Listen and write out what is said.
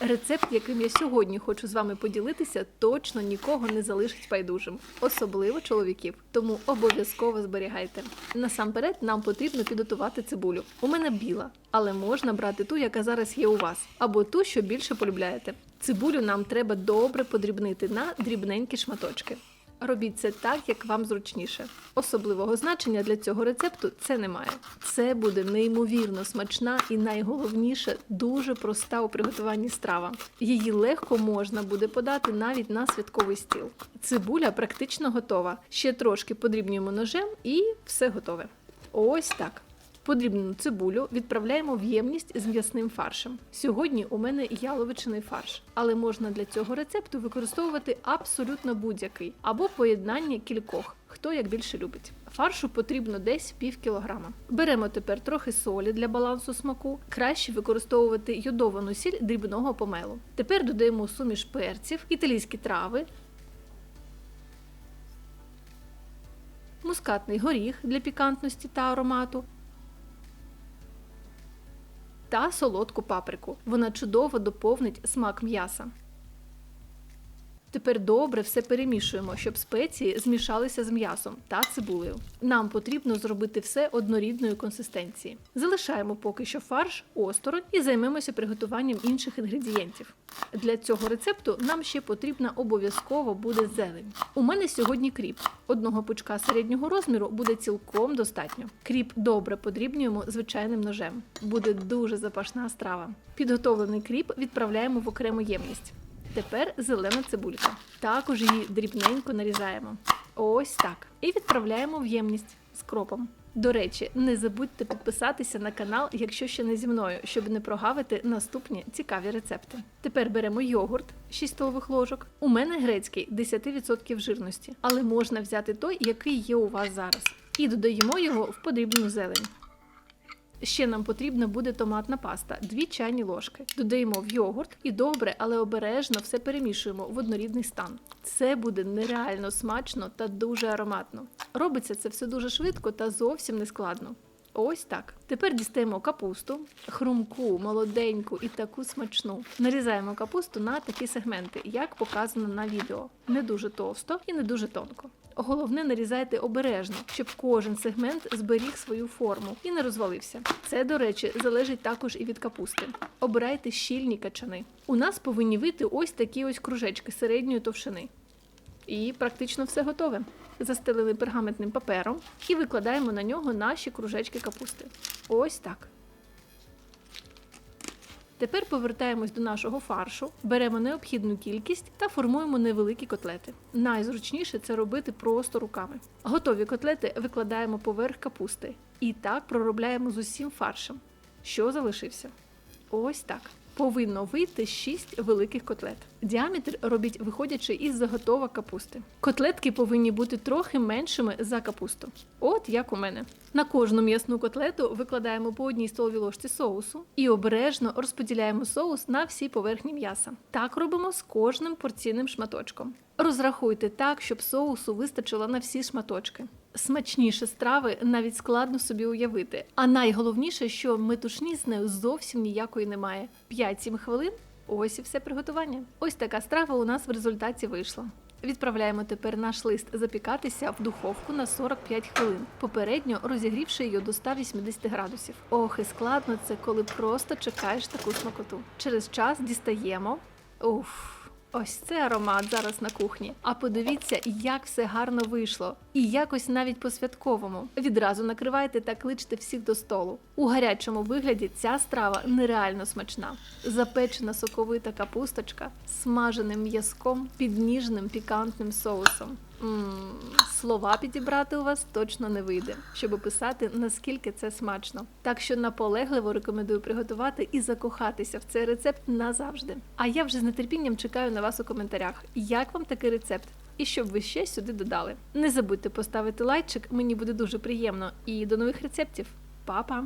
Рецепт, яким я сьогодні хочу з вами поділитися, точно нікого не залишить байдужим, особливо чоловіків. Тому обов'язково зберігайте. Насамперед, нам потрібно підготувати цибулю. У мене біла, але можна брати ту, яка зараз є у вас, або ту, що більше полюбляєте. Цибулю нам треба добре подрібнити на дрібненькі шматочки. Робіть це так, як вам зручніше. Особливого значення для цього рецепту це немає. Це буде неймовірно смачна і найголовніше дуже проста у приготуванні страва. Її легко можна буде подати навіть на святковий стіл. Цибуля практично готова. Ще трошки подрібнюємо ножем і все готове. Ось так. Подрібнену цибулю відправляємо в ємність з м'ясним фаршем. Сьогодні у мене яловичиний фарш, але можна для цього рецепту використовувати абсолютно будь-який або поєднання кількох, хто як більше любить. Фаршу потрібно десь пів кілограма. Беремо тепер трохи солі для балансу смаку. Краще використовувати йодовану сіль дрібного помелу. Тепер додаємо суміш перців, італійські трави, мускатний горіх для пікантності та аромату, та солодку паприку. Вона чудово доповнить смак м'яса. Тепер добре все перемішуємо, щоб спеції змішалися з м'ясом та цибулею. Нам потрібно зробити все однорідної консистенції. Залишаємо поки що фарш осторонь і займемося приготуванням інших інгредієнтів. Для цього рецепту нам ще потрібна обов'язково буде зелень. У мене сьогодні кріп. Одного пучка середнього розміру буде цілком достатньо. Кріп добре подрібнюємо звичайним ножем. Буде дуже запашна страва. Підготовлений кріп відправляємо в окрему ємність. Тепер зелена цибулька. Також її дрібненько нарізаємо. Ось так. І відправляємо в ємність з кропом. До речі, не забудьте підписатися на канал, якщо ще не зі мною, щоб не прогавити наступні цікаві рецепти. Тепер беремо йогурт 6 столових ложок. У мене грецький 10% жирності, але можна взяти той, який є у вас зараз. І додаємо його в подрібну зелень. Ще нам потрібна буде томатна паста 2 чайні ложки. Додаємо в йогурт і добре, але обережно все перемішуємо в однорідний стан. Це буде нереально смачно та дуже ароматно. Робиться це все дуже швидко та зовсім не складно. Ось так. Тепер дістаємо капусту, хрумку, молоденьку і таку смачну. Нарізаємо капусту на такі сегменти, як показано на відео. Не дуже товсто і не дуже тонко. Головне нарізайте обережно, щоб кожен сегмент зберіг свою форму і не розвалився. Це, до речі, залежить також і від капусти. Обирайте щільні качани. У нас повинні вийти ось такі ось кружечки середньої товщини. І практично все готове. Застелили пергаментним папером і викладаємо на нього наші кружечки капусти. Ось так. Тепер повертаємось до нашого фаршу, беремо необхідну кількість та формуємо невеликі котлети. Найзручніше це робити просто руками. Готові котлети викладаємо поверх капусти і так проробляємо з усім фаршем. Що залишився? Ось так. Повинно вийти 6 великих котлет. Діаметр робіть виходячи із заготовок капусти. Котлетки повинні бути трохи меншими за капусту. От як у мене. На кожну м'ясну котлету викладаємо по одній столовій ложці соусу і обережно розподіляємо соус на всі поверхні м'яса. Так робимо з кожним порційним шматочком. Розрахуйте так, щоб соусу вистачило на всі шматочки. Смачніше страви навіть складно собі уявити. А найголовніше, що метушні з нею зовсім ніякої немає. 5-7 хвилин ось і все приготування. Ось така страва у нас в результаті вийшла. Відправляємо тепер наш лист запікатися в духовку на 45 хвилин, попередньо розігрівши її до 180 градусів. Ох, і складно це, коли просто чекаєш таку смакоту. Через час дістаємо. Уф. Ось це аромат зараз на кухні. А подивіться, як все гарно вийшло. І якось навіть по-святковому. Відразу накривайте та кличте всіх до столу. У гарячому вигляді ця страва нереально смачна. Запечена соковита капусточка, смаженим м'язком під ніжним пікантним соусом. Слова підібрати у вас точно не вийде, щоб описати, наскільки це смачно. Так що наполегливо рекомендую приготувати і закохатися в цей рецепт назавжди. А я вже з нетерпінням чекаю на вас у коментарях. Як вам такий рецепт? І щоб ви ще сюди додали. Не забудьте поставити лайчик, мені буде дуже приємно. І до нових рецептів. Па-па!